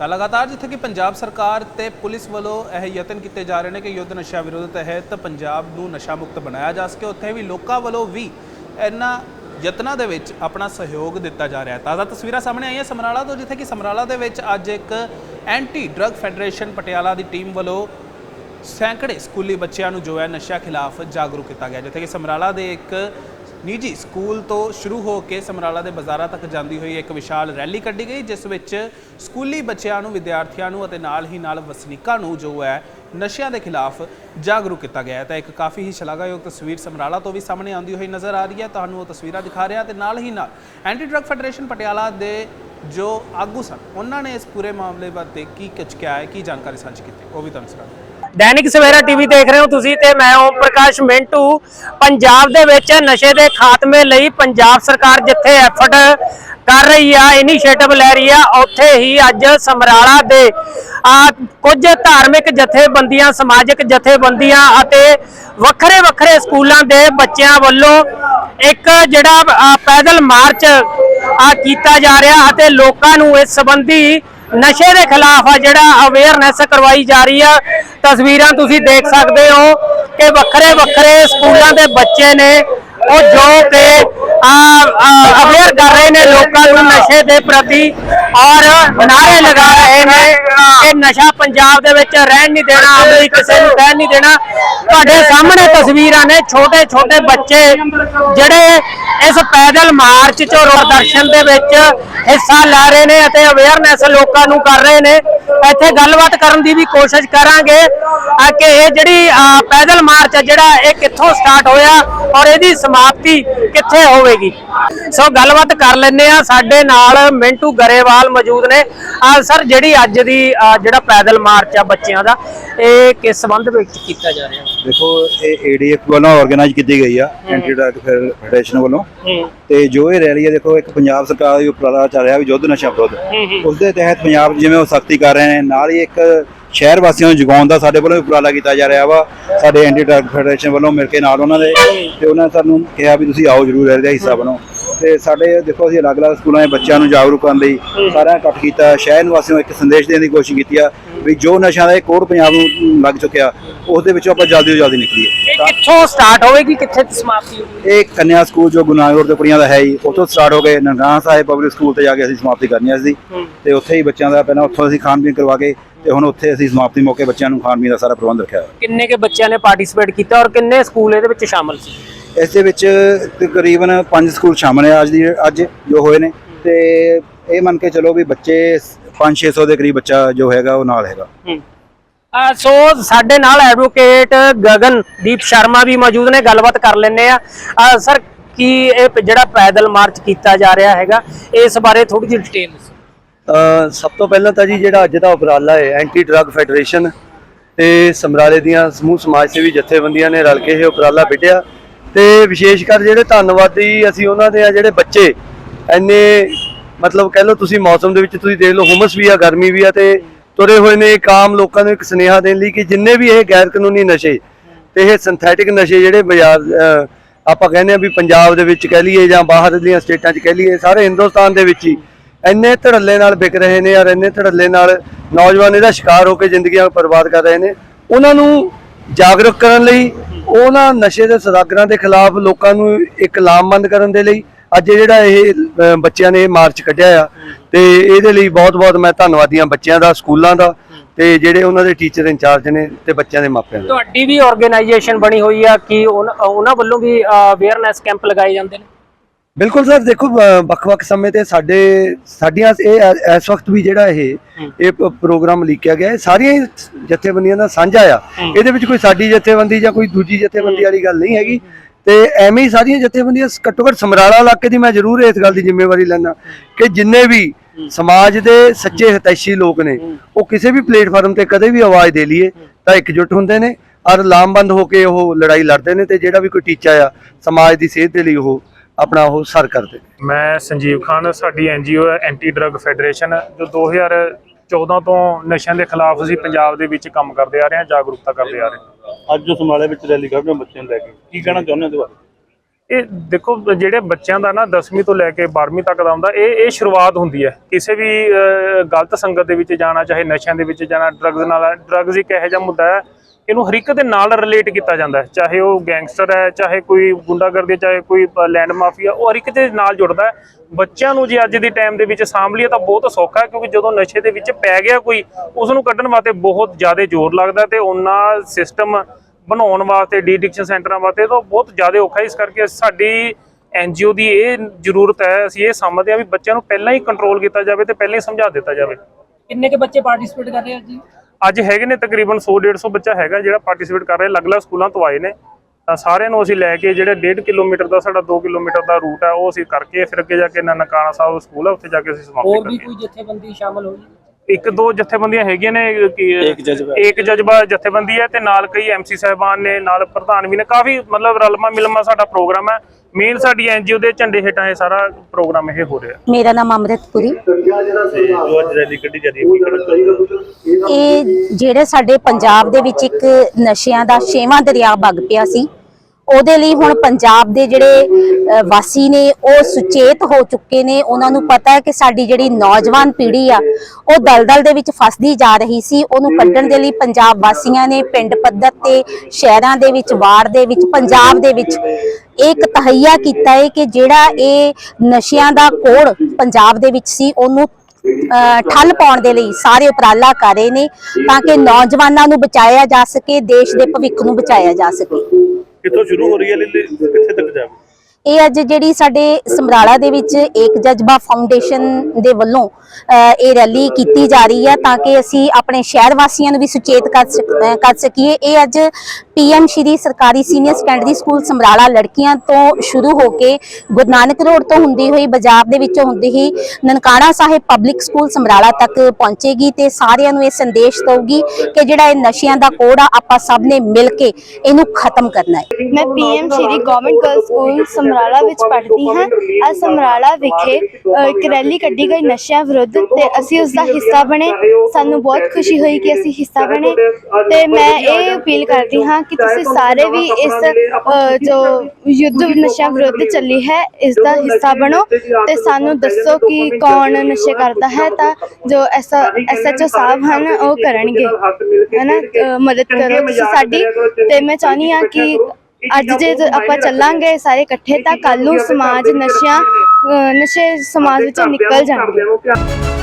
ਤਾਂ ਲਗਾਤਾਰ ਜਿੱਥੇ ਕਿ ਪੰਜਾਬ ਸਰਕਾਰ ਤੇ ਪੁਲਿਸ ਵੱਲੋਂ ਇਹ ਯਤਨ ਕੀਤੇ ਜਾ ਰਹੇ ਨੇ ਕਿ ਯੁੱਧ ਨਸ਼ਾ ਵਿਰੋਧ ਤਹਿਤ ਪੰਜਾਬ ਨੂੰ ਨਸ਼ਾ ਮੁਕਤ ਬਣਾਇਆ ਜਾ ਸਕੇ, ਉੱਥੇ ਵੀ ਲੋਕਾਂ ਵੱਲੋਂ ਵੀ ਇਹਨਾਂ ਯਤਨਾਂ ਦੇ ਵਿੱਚ ਆਪਣਾ ਸਹਿਯੋਗ ਦਿੱਤਾ ਜਾ ਰਿਹਾ ਹੈ। ਤਾਜ਼ਾ ਤਸਵੀਰਾਂ ਸਾਹਮਣੇ ਆਈਆਂ ਸਮਰਾਲਾ ਤੋਂ, ਜਿੱਥੇ ਕਿ ਸਮਰਾਲਾ ਦੇ ਵਿੱਚ ਅੱਜ ਇੱਕ ਐਂਟੀ ਡਰੱਗ ਫੈਡਰੇਸ਼ਨ ਪਟਿਆਲਾ ਦੀ ਟੀਮ ਵੱਲੋਂ ਸੈਂਕੜੇ ਸਕੂਲੀ ਬੱਚਿਆਂ ਨੂੰ ਜੋ ਹੈ ਨਸ਼ਾ ਖਿਲਾਫ ਜਾਗਰੂਕ ਕੀਤਾ ਗਿਆ, ਜਿੱਥੇ ਕਿ ਸਮਰਾਲਾ ਦੇ ਇੱਕ ਨਿੱਜੀ ਸਕੂਲ ਤੋਂ ਸ਼ੁਰੂ ਹੋ ਕੇ ਸਮਰਾਲਾ ਦੇ ਬਾਜ਼ਾਰਾਂ ਤੱਕ ਜਾਂਦੀ ਹੋਈ ਇੱਕ ਵਿਸ਼ਾਲ ਰੈਲੀ ਕੱਢੀ ਗਈ, ਜਿਸ ਵਿੱਚ ਸਕੂਲੀ ਬੱਚਿਆਂ ਨੂੰ, ਵਿਦਿਆਰਥੀਆਂ ਨੂੰ ਅਤੇ ਨਾਲ ਹੀ ਨਾਲ ਵਸਨੀਕਾਂ ਨੂੰ ਜੋ ਹੈ ਨਸ਼ਿਆਂ ਦੇ ਖਿਲਾਫ ਜਾਗਰੂਕ ਕੀਤਾ ਗਿਆ ਹੈ। ਤਾਂ ਇੱਕ ਕਾਫੀ ਹੀ ਸ਼ਲਾਘਾਯੋਗ ਤਸਵੀਰ ਸਮਰਾਲਾ ਤੋਂ ਵੀ ਸਾਹਮਣੇ ਆਉਂਦੀ ਹੋਈ ਨਜ਼ਰ ਆ ਰਹੀ ਹੈ। ਤੁਹਾਨੂੰ ਉਹ ਤਸਵੀਰਾਂ ਦਿਖਾ ਰਿਹਾ ਤੇ ਨਾਲ ਹੀ ਨਾਲ ਐਂਟੀ ਡਰੱਗ ਫੈਡਰੇਸ਼ਨ ਪਟਿਆਲਾ ਦੇ ਜੋ ਆਗੂ ਸਨ, ਉਹਨਾਂ ਨੇ ਇਸ ਪੂਰੇ ਮਾਮਲੇ ਬਾਰੇ ਕੀ ਕੁਝ ਕਿਹਾ ਹੈ, ਕੀ ਜਾਣਕਾਰੀ ਸਾਂਝੀ ਕੀਤੀ? ਉਹ ਵੀ ਤੁਹਾਨੂੰ ਸੁਣਾਉਂਦੇ ਦੈਨਿਕ ਸਵੇਰਾ ਟੀਵੀ ਦੇਖ ਰਹੇ ਹੋ ਤੁਸੀਂ ਤੇ ਮੈਂ ਓਮ ਪ੍ਰਕਾਸ਼ ਮਿੰਟੂ। ਪੰਜਾਬ ਦੇ ਵਿੱਚ ਨਸ਼ੇ ਦੇ ਖਾਤਮੇ ਲਈ ਪੰਜਾਬ ਸਰਕਾਰ ਜਿੱਥੇ ਐਫਰਟ ਕਰ ਰਹੀ ਆ ਇਨੀਸ਼ੀਏਟਿਵ ਲੈ ਰਹੀ ਆ, ਉੱਥੇ ਹੀ ਅੱਜ ਸਮਰਾਲਾ ਦੇ ਕੁਝ ਧਾਰਮਿਕ ਜਥੇਬੰਦੀਆਂ, ਸਮਾਜਿਕ ਜਥੇਬੰਦੀਆਂ ਅਤੇ ਵੱਖਰੇ ਵੱਖਰੇ ਸਕੂਲਾਂ ਦੇ ਬੱਚਿਆਂ ਵੱਲੋਂ ਇੱਕ ਜਿਹੜਾ ਪੈਦਲ ਮਾਰਚ, ਆ, ਕੀਤਾ ਜਾ ਰਿਹਾ ਅਤੇ ਲੋਕਾਂ ਨੂੰ ਇਸ ਸੰਬੰਧੀ ਨਸ਼ੇ ਦੇ ਖਿਲਾਫ ਆ, ਜਿਹੜਾ ਅਵੇਅਰਨੈਸ ਕਰਵਾਈ ਜਾ ਰਹੀ ਆ। ਤਸਵੀਰਾਂ ਤੁਸੀਂ ਦੇਖ ਸਕਦੇ ਹੋ ਕਿ ਵੱਖਰੇ ਵੱਖਰੇ ਸਕੂਲਾਂ ਦੇ ਬੱਚੇ ਨੇ, ਉਹ ਜੋ ਕਿ ਅਵੇਅਰ ਕਰ ਰਹੇ ਨੇ ਲੋਕਾਂ ਨੂੰ ਨਸ਼ੇ ਦੇ ਪ੍ਰਤੀ ਔਰ ਨਾਰੇ ਲਗਾ ਰਹੇ ਨੇ ਕਿ ਨਸ਼ਾ ਪੰਜਾਬ ਦੇ ਵਿੱਚ ਰਹਿਣ ਨਹੀਂ ਦੇਣਾ ਆਮਲੀ ਕਿਸੇ ਨੂੰ ਰਹਿਣ ਨਹੀਂ ਦੇਣਾ। ਤੁਹਾਡੇ ਸਾਹਮਣੇ ਤਸਵੀਰਾਂ ਨੇ ਛੋਟੇ ਛੋਟੇ ਬੱਚੇ ਜਿਹੜੇ ਇਸ ਪੈਦਲ ਮਾਰਚ ਚੋਂ ਪ੍ਰਦਰਸ਼ਨ ਦੇ ਵਿੱਚ ਹਿੱਸਾ ਲੈ ਰਹੇ ਨੇ ਅਤੇ ਅਵੇਅਰਨੈਸ ਲੋਕਾਂ ਨੂੰ ਕਰ ਰਹੇ ਨੇ। ਇੱਥੇ ਗੱਲਬਾਤ ਕਰਨ ਦੀ ਵੀ ਕੋਸ਼ਿਸ਼ ਕਰਾਂਗੇ ਕਿ ਇਹ ਜਿਹੜੀ ਪੈਦਲ ਮਾਰਚ ਹੈ ਜਿਹੜਾ ਇਹ ਕਿੱਥੋਂ ਸਟਾਰਟ ਹੋਇਆ ਔਰ ਇਹਦੀ ਸਮਾਪਤੀ ਕਿੱਥੇ ਹੋਵੇਗੀ? ਸੋ ਗੱਲਬਾਤ ਕਰ ਲੈਂਦੇ ਆ ਸਾਡੇ ਨਾਲ ਮਿੰਟੂ ਗਰੇਵਾਲ ਮੌਜੂਦ ਨੇ। ਆ ਸਰ ਜਿਹੜੀ ਅੱਜ ਦੀ ਜਿਹੜਾ ਪੈਦਲ ਮਾਰਚ ਆ ਬੱਚਿਆਂ ਦਾ ਇਹ ਕਿਸ ਸੰਬੰਧ ਵਿੱਚ ਕੀਤਾ ਜਾ ਰਿਹਾ? ਦੇਖੋ ਇਹ ਏਡੀਐਫ ਵੱਲੋਂ ਆਰਗੇਨਾਈਜ਼ ਕੀਤੀ ਗਈ ਆ ਐਂਟੀ ਡਰਗ ਫੈਡਰੇਸ਼ਨ ਵੱਲੋਂ। ਤੇ ਜੋ ਇਹ ਰੈਲੀ ਹੈ ਦੇਖੋ ਇੱਕ ਪੰਜਾਬ ਸਰਕਾਰ ਦਾ ਉਪਰਾਲਾ ਚੱਲ ਰਿਹਾ ਵੀ ਯੁੱਧ ਨਸ਼ਾ ਵਿਰੁੱਧ। ਉਸ ਦੇ ਤਹਿਤ ਪੰਜਾਬ ਜਿਵੇਂ ਉਹ ਸਖਤੀ ਕਰ ਰਹੇ ਨੇ ਨਾਲ ਹੀ ਇੱਕ ਸ਼ਹਿਰ ਵਾਸੀਆਂ ਨੂੰ ਜਗਾਉਣ ਦਾ ਸਾਡੇ ਵੱਲੋਂ ਉਪਰਾਲਾ ਕੀਤਾ ਜਾ ਰਿਹਾ ਵਾ। ਸਾਡੇ ਐਂਟੀ ਡਰਗ ਫੈਡਰੇਸ਼ਨ ਵੱਲੋਂ ਮਿਲ ਕੇ ਨਾਲ ਉਹਨਾਂ ਦੇ ਤੇ ਉਹਨਾਂ ਸਾਨੂੰ ਕਿਹਾ ਵੀ ਤੁਸੀਂ ਆਓ ਜਰੂਰ ਰੈਲੀ ਦਾ ਹਿੱਸਾ ਬਣੋ। ਤੇ ਸਾਡੇ ਦੇਖੋ ਅਸੀਂ ਅਲੱਗ-ਅਲੱਗ ਸਕੂਲਾਂ ਦੇ ਬੱਚਿਆਂ ਨੂੰ ਜਾਗਰੂਕ ਕਰਨ ਲਈ ਸਾਰਿਆਂ ਨੇ ਇਕੱਠ ਕੀਤਾ ਸ਼ਹਿਰ ਨਿਵਾਸੀਆਂ ਨੂੰ ਇੱਕ ਸੰਦੇਸ਼ ਦੇਣ ਦੀ ਕੋਸ਼ਿਸ਼ ਕੀਤੀ ਆ ਵੀ ਜੋ ਨਸ਼ਾ ਦਾ ਇਹ ਕੋੜ ਪੰਜਾਬ ਨੂੰ ਲੱਗ ਚੁੱਕਿਆ ਉਸ ਦੇ ਵਿੱਚੋਂ ਆਪਾਂ ਜਲਦੀ ਤੋਂ ਜਲਦੀ ਨਿਕਲੀਏ। ਇਹ ਕਿੱਥੋਂ ਸਟਾਰਟ ਹੋਵੇਗੀ? ਕਿੱਥੇ ਤੇ ਸਮਾਪਤੀ ਹੋਵੇਗੀ? ਇਹ ਕੰਨਿਆ ਸਕੂਲ ਜੋ ਗੁਨਾਹ ਰੋਡ ਤੇ ਕੁੜੀਆਂ ਦਾ ਹੈ ਹੀ। ਉੱਥੋਂ ਸਟਾਰਟ ਹੋ ਗਏ ਨਨਕਾਣਾ ਸਾਹਿਬ ਪਬਲਿਕ ਸਕੂਲ ਤੇ ਜਾ ਕੇ ਅਸੀਂ ਸਮਾਪਤੀ ਕਰਨੀ ਹੈ ਇਸਦੀ। ਤੇ ਉੱਥੇ ਹੀ ਬੱਚਿਆਂ ਦਾ ਪਹਿਲਾਂ ਉੱਥੋਂ ਅਸੀਂ ਖਾਣ ਪੀਣ ਕਰਵਾ ਕੇ ਤੇ ਹੁਣ ਉੱਥੇ ਅਸੀਂ ਸਮਾਪਤੀ ਮੌਕੇ ਬੱਚਿਆਂ ਨੂੰ ਖਾਣ ਪੀਣ ਦਾ ਸਾਰਾ ਪ੍ਰਬੰਧ ਰੱਖਿਆ ਹੋਇਆ। ਕਿੰਨੇ ਕੇ ਬੱਚਿਆਂ ਨੇ ਪਾਰਟਿਸਿਪੇਟ ਕੀਤਾ ਔਰ ਕਿੰਨੇ ਸਕੂਲ ਇਹਦੇ ਵਿੱਚ ਸ਼ਾਮਲ ਸੀ? ਇਸ ਦੇ ਵਿੱਚ ਤਕਰੀਬਨ ਪੰਜ ਸਕੂਲ ਸ਼ਾਮਲ ਹੈ ਅੱਜ ਦੀ ਅੱਜ ਜੋ ਹੋਏ ਨੇ। ਤੇ ਇਹ ਮੰਨ ਕੇ ਚਲੋ ਵੀ ਬੱਚੇ 5-600 ਦੇ ਕਰੀਬ ਬੱਚਾ ਜੋ ਹੈਗਾ ਉਹ ਨਾਲ ਹੈਗਾ। ਆ ਸੋ ਸਾਡੇ ਨਾਲ ਐਡਵੋਕੇਟ ਗਗਨਦੀਪ ਸ਼ਰਮਾ ਵੀ ਮੌਜੂਦ ਨੇ ਗੱਲਬਾਤ ਕਰ ਲੈਣੇ ਆ ਸਰ ਕੀ ਇਹ ਜਿਹੜਾ ਪੈਦਲ ਮਾਰਚ ਕੀਤਾ ਜਾ ਰਿਹਾ ਹੈਗਾ ਇਸ ਬਾਰੇ ਥੋੜੀ ਜਿਹੀ ਡਿਟੇਲ ਅ, ਸਭ ਤੋਂ ਪਹਿਲਾਂ ਤਾਂ ਜੀ ਜਿਹੜਾ ਅੱਜ ਦਾ ਉਪਰਾਲਾ ਹੈ ਐਂਟੀ ਡਰੱਗ ਫੈਡਰੇਸ਼ਨ ਤੇ ਸਮਰਾਲੇ ਦੀਆਂ ਸਮੂਹ ਸਮਾਜ ਸੇਵੀ ਜਥੇਬੰਦੀਆਂ ਨੇ ਰਲ ਕੇ ਇਹ ਉਪਰਾਲਾ ਵਿੱਢਿਆ। ਤੇ ਵਿਸ਼ੇਸ਼ ਕਰ ਜਿਹੜੇ ਧੰਨਵਾਦੀ ਅਸੀਂ ਉਹਨਾਂ ਦੇ ਆ ਜਿਹੜੇ ਬੱਚੇ ਐਨੇ ਮਤਲਬ ਕਹਿ ਲਓ ਤੁਸੀਂ ਮੌਸਮ ਦੇ ਵਿੱਚ ਤੁਸੀਂ ਦੇਖ ਲਓ, ਹੁਮਸ ਵੀ ਆ, ਗਰਮੀ ਵੀ ਆ ਤੇ ਤੁਰੇ ਹੋਏ ਨੇ ਇੱਕ ਆਮ ਲੋਕਾਂ ਨੂੰ ਇੱਕ ਸੁਨੇਹਾ ਦੇਣ ਲਈ ਕਿ ਜਿੰਨੇ ਵੀ ਇਹ ਗੈਰ ਕਾਨੂੰਨੀ ਨਸ਼ੇ ਤੇ ਇਹ ਸਿੰਥੈਟਿਕ ਨਸ਼ੇ ਜਿਹੜੇ ਬਾਜ਼ਾਰ ਆਪਾਂ ਕਹਿੰਦੇ ਆ ਵੀ ਪੰਜਾਬ ਦੇ ਵਿੱਚ ਕਹਿ ਲਈਏ ਜਾਂ ਬਾਹਰਲੀਆਂ ਸਟੇਟਾਂ 'ਚ ਕਹਿ ਲਈਏ, ਸਾਰੇ ਹਿੰਦੁਸਤਾਨ ਦੇ ਵਿੱਚ ਹੀ ਇੰਨੇ ਧੜੱਲੇ ਨਾਲ ਵਿਕ ਰਹੇ ਨੇ ਔਰ ਇੰਨੇ ਧੜੱਲੇ ਨਾਲ ਨੌਜਵਾਨ ਇਹਦਾ ਸ਼ਿਕਾਰ ਹੋ ਕੇ ਜ਼ਿੰਦਗੀਆਂ ਬਰਬਾਦ ਕਰ ਰਹੇ ਨੇ। ਉਹਨਾਂ ਨੂੰ ਜਾਗਰੂਕ ਕਰਨ ਲਈ ਉਹਨਾਂ ਨਸ਼ੇ ਦੇ ਸਦਾਗਰਾਂ ਦੇ ਖਿਲਾਫ ਲੋਕਾਂ ਨੂੰ ਇੱਕ ਕਰਨ ਦੇ ਲਈ ਅੱਜ ਜਿਹੜਾ ਇਹ ਬੱਚਿਆਂ ਨੇ ਮਾਰਚ ਕੱਢਿਆ ਆ ਤੇ ਇਹਦੇ ਲਈ ਬਹੁਤ-ਬਹੁਤ ਮੈਂ ਧੰਨਵਾਦੀ ਹਾਂ ਬੱਚਿਆਂ ਦਾ, ਸਕੂਲਾਂ ਦਾ ਤੇ ਜਿਹੜੇ ਉਹਨਾਂ ਦੇ ਟੀਚਰ ਇੰਚਾਰਜ ਨੇ ਤੇ ਬੱਚਿਆਂ ਦੇ ਮਾਪਿਆਂ ਦਾ। ਤੁਹਾਡੀ ਵੀ ਆਰਗੇਨਾਈਜੇਸ਼ਨ ਬਣੀ ਹੋਈ ਆ ਕਿ ਉਹਨਾਂ ਵੱਲੋਂ ਵੀ ਅਵੇਅਰਨੈਸ ਕੈਂਪ ਲਗਾਏ ਜਾਂਦੇ ਨੇ? ਬਿਲਕੁਲ ਸਰ ਦੇਖੋ ਵੱਖ-ਵੱਖ ਸਮੇਂ ਤੇ ਸਾਡੇ ਸਾਡੀਆਂ ਇਹ ਇਸ ਵਕਤ ਵੀ ਜਿਹੜਾ ਇਹ ਇਹ ਪ੍ਰੋਗਰਾਮ ਲਿਖਿਆ ਗਿਆ। ਇਹ ਸਾਰੀਆਂ ਹੀ ਜਥੇਬੰਦੀਆਂ ਦਾ ਸਾਂਝਾ ਆ। ਇਹਦੇ ਵਿੱਚ ਕੋਈ ਸਾਡੀ ਜਥੇਬੰਦੀ ਜਾਂ ਕੋਈ ਦੂਜੀ ਜਥੇਬੰਦੀ ਵਾਲੀ ਗੱਲ ਨਹੀਂ ਹੈਗੀ। ਤੇ ਐਵੇਂ ਹੀ ਸਾਰੀਆਂ ਜਥੇਬੰਦੀਆਂ ਘੱਟੋ ਘੱਟ ਸਮਰਾਲਾ ਇਲਾਕੇ ਦੀ ਮੈਂ ਜ਼ਰੂਰ ਇਸ ਗੱਲ ਦੀ ਜ਼ਿੰਮੇਵਾਰੀ ਲੈਣਾ ਕਿ ਜਿੰਨੇ ਵੀ ਸਮਾਜ ਦੇ ਸੱਚੇ ਹਿਤੈਸ਼ੀ ਲੋਕ ਨੇ ਉਹ ਕਿਸੇ ਵੀ ਪਲੇਟਫਾਰਮ ਤੇ ਕਦੇ ਵੀ ਆਵਾਜ਼ ਦੇ ਲਈਏ ਤਾਂ ਇਕਜੁੱਟ ਹੁੰਦੇ ਨੇ। ਔਰ ਲਾਮਬੰਦ ਹੋ ਕੇ ਉਹ ਲੜਾਈ ਲੜਦੇ ਨੇ ਤੇ ਜਿਹੜਾ ਵੀ ਕੋਈ ਟੀਚਾ ਆ ਸਮਾਜ ਦੀ ਸਿਹਤ ਦੇ ਲਈ ਉਹ ਆਪਣਾ ਉਹ ਸਰ ਕਰਦੇ ਨੇ। ਮੈਂ ਸੰਜੀਵ ਖਾਨ ਸਾਡੀ ਐਨਜੀਓ ਹੈ ਐਂਟੀ ਡਰੱਗ ਫੈਡਰੇਸ਼ਨ ਜੋ 2014 ਤੋਂ ਨਸ਼ਿਆਂ ਦੇ ਖਿਲਾਫ ਅਸੀਂ ਪੰਜਾਬ ਦੇ ਵਿੱਚ ਕੰਮ ਕਰਦੇ ਆ ਰਹੇ ਹਾਂ ਜਾਗਰੂਕਤਾ ਕਰਦੇ ਆ ਰਹੇ ਹਾਂ। ਅੱਜ ਜੋ ਸਮਾਲੇ ਵਿੱਚ ਰੈਲੀ ਕੱਢ ਰਹੇ ਹੋ ਬੱਚਿਆਂ ਨੂੰ ਲੈ ਕੇ। ਕੀ ਕਹਿਣਾ ਚਾਹੁੰਦੇ ਹੋ ਇਹਦੇ ਬਾਰੇ? ਇਹ ਦੇਖੋ ਜਿਹੜੇ ਬੱਚਿਆਂ ਦਾ ਨਾ 10ਵੀਂ ਤੋਂ ਲੈ ਕੇ 12ਵੀਂ ਤੱਕ ਦਾ ਹੁੰਦਾ ਇਹ ਇਹ ਸ਼ੁਰੂਆਤ ਹੁੰਦੀ ਹੈ। ਕਿਸੇ ਵੀ ਗਲਤ ਸੰਗਤ ਦੇ ਵਿੱਚ ਜਾਣਾ ਚਾਹੇ ਨਸ਼ਿਆਂ ਦੇ ਵਿੱਚ ਜਾਣਾ ਡਰੱਗਸ ਨਾਲ ਡਰੱਗਸ ਇੱਕ ਇਹੋ ਜਿਹਾ ਮੁੱਦਾ ਹੈ ਇਹਨੂੰ ਹਰ ਇੱਕ ਦੇ ਨਾਲ ਰਿਲੇਟ ਕੀਤਾ ਜਾਂਦਾ ਹੈ। ਚਾਹੇ ਉਹ ਗੈਂਗਸਟਰ ਹੈ, ਚਾਹੇ ਕੋਈ ਗੁੰਡਾਗਰਦੀ ਚਾਹੇ ਕੋਈ ਲੈਂਡ ਮਾਫੀਆ ਉਹ ਹਰ ਇੱਕ ਦੇ ਨਾਲ ਜੁੜਦਾ ਹੈ। ਬੱਚਿਆਂ ਨੂੰ ਜੇ ਅੱਜ ਦੇ ਟਾਈਮ ਦੇ ਵਿੱਚ ਸਾਂਭ ਲਈਏ ਤਾਂ ਬਹੁਤ ਸੌਖਾ ਕਿਉਂਕਿ ਜਦੋਂ ਨਸ਼ੇ ਦੇ ਵਿੱਚ ਪੈ ਗਿਆ ਕੋਈ, ਉਸ ਨੂੰ ਕੱਢਣ ਵਾਸਤੇ ਬਹੁਤ ਜ਼ਿਆਦਾ ਜ਼ੋਰ ਲੱਗਦਾ ਤੇ ਉਹਨਾਂ ਸਿਸਟਮ ਬਣਾਉਣ ਵਾਸਤੇ ਡੀਡਿਕਸ਼ਨ ਸੈਂਟਰਾਂ ਵਾਸਤੇ ਤਾਂ ਬਹੁਤ ਜ਼ਿਆਦਾ ਔਖਾ ਇਸ ਕਰਕੇ ਸਾਡੀ ਐਨਜੀਓ ਦੀ ਇਹ ਜ਼ਰੂਰਤ ਹੈ, ਅਸੀਂ ਇਹ ਸਮਝਦੇ ਹਾਂ ਵੀ ਬੱਚਿਆਂ ਨੂੰ ਪਹਿਲਾਂ ਹੀ ਕੰਟਰੋਲ ਕੀਤਾ ਜਾਵੇ ਤੇ ਪਹਿਲਾਂ ਹੀ ਸਮਝਾ ਦਿੱਤਾ ਜਾਵੇ। ਕਿੰਨੇ ਕੇ ਬੱਚੇ ਪਾਰਟਿਸਿਪੇਟ ਕਰ ਰਹੇ ਆ ਜੀ? ਅੱਜ ਹੈਗੇ ਨੇ ਤਕਰੀਬਨ 100 150 ਬੱਚਾ ਹੈਗਾ ਜਿਹੜਾ ਪਾਰਟਿਸਿਪੇਟ ਕਰ ਰਿਹਾ ਅਲੱਗ-ਅਲੱਗ ਸਕੂਲਾਂ ਤੋਂ ਆਏ ਨੇ। ਤਾਂ ਸਾਰਿਆਂ ਨੂੰ ਅਸੀਂ ਲੈ ਕੇ ਜਿਹੜਾ 1.5 ਕਿਲੋਮੀਟਰ ਦਾ ਸਾਡਾ 2 ਕਿਲੋਮੀਟਰ ਦਾ ਰੂਟ ਹੈ ਉਹ ਅਸੀਂ ਕਰਕੇ ਫਿਰ ਅੱਗੇ ਜਾ ਕੇ ਨਨਕਾਣਾ ਸਾਹਿਬ ਸਕੂਲ ਹੈ ਉੱਥੇ ਜਾ ਕੇ ਅਸੀਂ ਸਮਾਪਤੀ ਹੋਰ ਵੀ ਕੋਈ ਜਥੇਬੰਦੀ ਸ਼ਾਮਲ ਹੋਈ ਇੱਕ ਦੋ ਜਥੇਬੰਦੀਆਂ ਹੈਗੀਆਂ ਨੇ ਕਿ ਇੱਕ ਜਜ਼ਬਾ। ਇੱਕ ਜਜ਼ਬਾ ਜਥੇਬੰਦੀ ਹੈ ਤੇ ਨਾਲ ਕਈ ਐਮਸੀ ਸਾਹਿਬਾਨ ਨੇ ਨਾਲ ਪ੍ਰਧਾਨ ਵੀ ਨੇ ਕਾਫੀ ਮਤਲਬ ਰਲਮਾ ਮਿਲਮਾ ਸਾਡਾ ਪ੍ਰੋਗਰਾਮ ਹੈ। ਮੇਨ ਸਾਡੀ ਐਨਜੀਓ ਦੇ ਝੰਡੇ ਹੇਠਾਂ ਇਹ ਸਾਰਾ ਪ੍ਰੋਗਰਾਮ ਇਹ ਹੋ ਰਿਹਾ। ਮੇਰਾ ਨਾਮ ਅੰਮ੍ਰਿਤਪੁਰੀ ਜੋ ਅੱਜ ਰੈਲੀ ਕੱਢੀ ਜਾ ਰਹੀ ਹੈ ਇਹ ਜਿਹੜੇ ਸਾਡੇ ਪੰਜਾਬ ਦੇ ਵਿੱਚ ਇੱਕ ਨਸ਼ਿਆਂ ਦਾ ਛੇਵਾਂ ਦਰਿਆ ਵਗ ਪਿਆ ਸੀ ਉਹਦੇ ਲਈ ਹੁਣ ਪੰਜਾਬ ਦੇ ਜਿਹੜੇ ਵਾਸੀ ਨੇ, ਉਹ ਸੁਚੇਤ ਹੋ ਚੁੱਕੇ ਨੇ। ਉਹਨਾਂ ਨੂੰ ਪਤਾ ਹੈ ਕਿ ਸਾਡੀ ਜਿਹੜੀ ਨੌਜਵਾਨ ਪੀੜ੍ਹੀ ਆ, ਉਹ ਦਲਦਲ ਦੇ ਵਿੱਚ ਫਸਦੀ ਜਾ ਰਹੀ ਸੀ। ਉਹਨੂੰ ਕੱਢਣ ਦੇ ਲਈ ਪੰਜਾਬ ਵਾਸੀਆਂ ਨੇ ਪਿੰਡ ਪੱਧਰ ਤੇ, ਸ਼ਹਿਰਾਂ ਦੇ ਵਿੱਚ ਵਾਰ ਦੇ ਵਿੱਚ, ਪੰਜਾਬ ਦੇ ਵਿੱਚ ਇੱਕ ਤਹਈਆ ਕੀਤਾ ਹੈ ਕਿ ਜਿਹੜਾ ਇਹ ਨਸ਼ਿਆਂ ਦਾ ਕੋੜ ਪੰਜਾਬ ਦੇ ਵਿੱਚ ਸੀ, ਉਹਨੂੰ ਠੱਲ ਪਾਉਣ ਦੇ ਲਈ ਸਾਰੇ ਉਪਰਾਲਾ ਕਰ ਰਹੇ ਨੇ ਤਾਂ ਕਿ ਨੌਜਵਾਨਾਂ ਨੂੰ ਬਚਾਇਆ ਜਾ ਸਕੇ, ਦੇਸ਼ ਦੇ ਭਵਿੱਖ ਨੂੰ ਬਚਾਇਆ ਜਾ ਸਕੇ। ਕਿੱਥੋਂ ਸ਼ੁਰੂ ਹੋ ਰਹੀ ਹੈ ਕਿੱਥੇ ਤੱਕ ਜਾਵੇ? ਇਹ ਅੱਜ ਜਿਹੜੀ ਸਾਡੇ ਸਮਰਾਲਾ ਦੇ ਵਿੱਚ ਏਕ ਜਜ਼ਬਾ ਫਾਊਂਡੇਸ਼ਨ ਦੇ ਵੱਲੋਂ ਇਹ ਰੈਲੀ ਕੀਤੀ ਜਾ ਰਹੀ ਹੈ ਤਾਂ ਕਿ ਅਸੀਂ ਆਪਣੇ ਸ਼ਹਿਰ ਵਾਸੀਆਂ ਨੂੰ ਵੀ ਸੁਚੇਤ ਕਰ ਕਰ ਸਕੀਏ। ਇਹ ਅੱਜ ਪੀਐਮ ਸ਼੍ਰੀ ਸਰਕਾਰੀ ਸੀਨੀਅਰ ਸੈਕੰਡਰੀ ਸਕੂਲ ਸਮਰਾਲਾ ਲੜਕੀਆਂ ਤੋਂ ਸ਼ੁਰੂ ਹੋ ਕੇ ਗੁਰੂ ਨਾਨਕ ਰੋਡ ਤੋਂ ਹੁੰਦੀ ਹੋਈ ਬਾਜ਼ਾਰ ਦੇ ਵਿੱਚੋਂ ਹੁੰਦੀ ਹੀ ਨਨਕਾਣਾ ਸਾਹਿਬ ਪਬਲਿਕ ਸਕੂਲ ਸਮਰਾਲਾ ਤੱਕ ਪਹੁੰਚੇਗੀ ਤੇ ਸਾਰਿਆਂ ਨੂੰ ਇਹ ਸੰਦੇਸ਼ ਦਊਗੀ ਕਿ ਜਿਹੜਾ ਇਹ ਨਸ਼ਿਆਂ ਦਾ ਕੋੜ ਆ, ਆਪਾਂ ਸਭ ਨੇ ਮਿਲ ਕੇ ਇਹਨੂੰ ਖਤਮ ਕਰਨਾ ਹੈ। ਮੈਂ PM Shri government girl school Samrala ਵਿੱਚ ਪੜ੍ਹਦੀ ਹਾਂ। ਅੱਜ ਸਮਰਾਲਾ ਵਿਖੇ ਇੱਕ ਰੈਲੀ ਕੱਢੀ ਗਈ ਨਸ਼ਿਆਂ ਵਿਰੁੱਧ ਤੇ ਅਸੀਂ ਉਸ ਦਾ ਹਿੱਸਾ ਬਣੇ। ਸਾਨੂੰ ਬਹੁਤ ਖੁਸ਼ੀ ਹੋਈ ਕਿ ਅਸੀਂ ਹਿੱਸਾ ਬਣੇ। ਤੇ ਮੈਂ ਇਹ ਅਪੀਲ ਕਰਦੀ ਹਾਂ ਕਿ ਤੁਸੀਂ ਸਾਰੇ ਵੀ ਇਸ ਜੋ ਯੁੱਧ ਨਸ਼ਿਆਂ ਵਿਰੁੱਧ ਚੱਲੀ ਹੈ ਇਸ ਦਾ ਹਿੱਸਾ ਬਣੋ ਤੇ ਸਾਨੂੰ ਦੱਸੋ ਕਿ ਕੌਣ ਨਸ਼ੇ ਕਰਦਾ ਹੈ ਤਾਂ ਜੋ ਐਸਾ ਐਸਐਚਓ ਸਾਹਿਬ ਹਨ ਉਹ ਕਰਨਗੇ। ਹੈਨਾ? ਮਦਦ ਕਰੋ। ਤੁਸੀਂ ਸਾਡੀ ਤੇ ਮੈਂ ਚਾਹੁੰਦੀ ਹਾਂ ਕਿ ਅੱਜ ਜੇ ਆਪਾਂ ਚੱਲਾਂਗੇ ਸਾਰੇ ਇਕੱਠੇ ਤਾਂ ਕੱਲ ਨੂੰ ਸਮਾਜ ਨਸ਼ਿਆਂ ਨਸ਼ੇ ਸਮਾਜ ਵਿੱਚੋਂ ਨਿਕਲ ਜਾਣਗੇ।